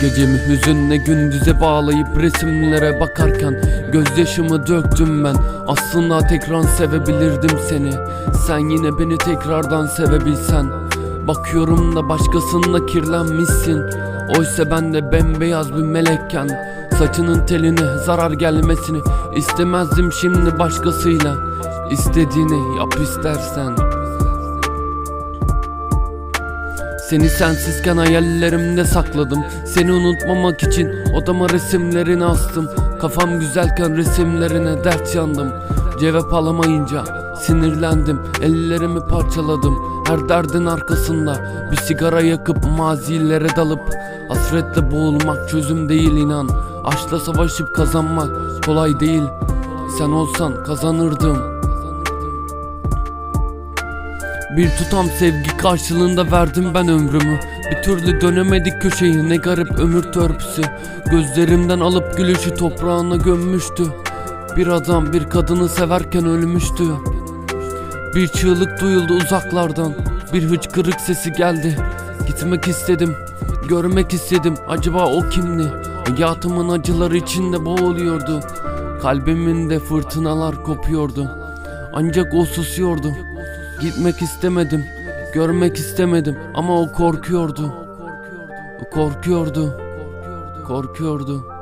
Gecemi hüzünle gündüze bağlayıp resimlere bakarken Gözyaşımı döktüm ben. Aslında tekrar sevebilirdim seni. Sen yine beni tekrardan sevebilsen. Bakıyorum da başkasınla kirlenmişsin. Oysa ben de bembeyaz bir melekken. Saçının teline zarar gelmesini istemezdim şimdi başkasıyla. İstediğini yap istersen Seni sensizken hayallerimde sakladım. Seni unutmamak için odama resimlerini astım. Kafam güzelken resimlerine dert yandım. Cevap alamayınca sinirlendim. Ellerimi parçaladım. Her derdin arkasında Bir sigara yakıp mazilere dalıp Hasretle boğulmak çözüm değil inan. Aşkla savaşıp kazanmak kolay değil. Sen olsan kazanırdım bir tutam sevgi karşılığında verdim ben ömrümü. Bir türlü dönemedik köşeyi ne garip ömür törpüsü. Gözlerimden alıp gülüşü toprağına gömmüştü. Bir adam bir kadını severken ölmüştü. Bir çığlık duyuldu uzaklardan. Bir hıçkırık sesi geldi. Gitmek istedim Görmek istedim. Acaba o kimdi? Hayatımın acıları içinde boğuluyordu. Kalbimin de fırtınalar kopuyordu. Ancak o susuyordu Gitmek istemedim, görmek istemedim ama o korkuyordu. O korkuyordu, korkuyordu.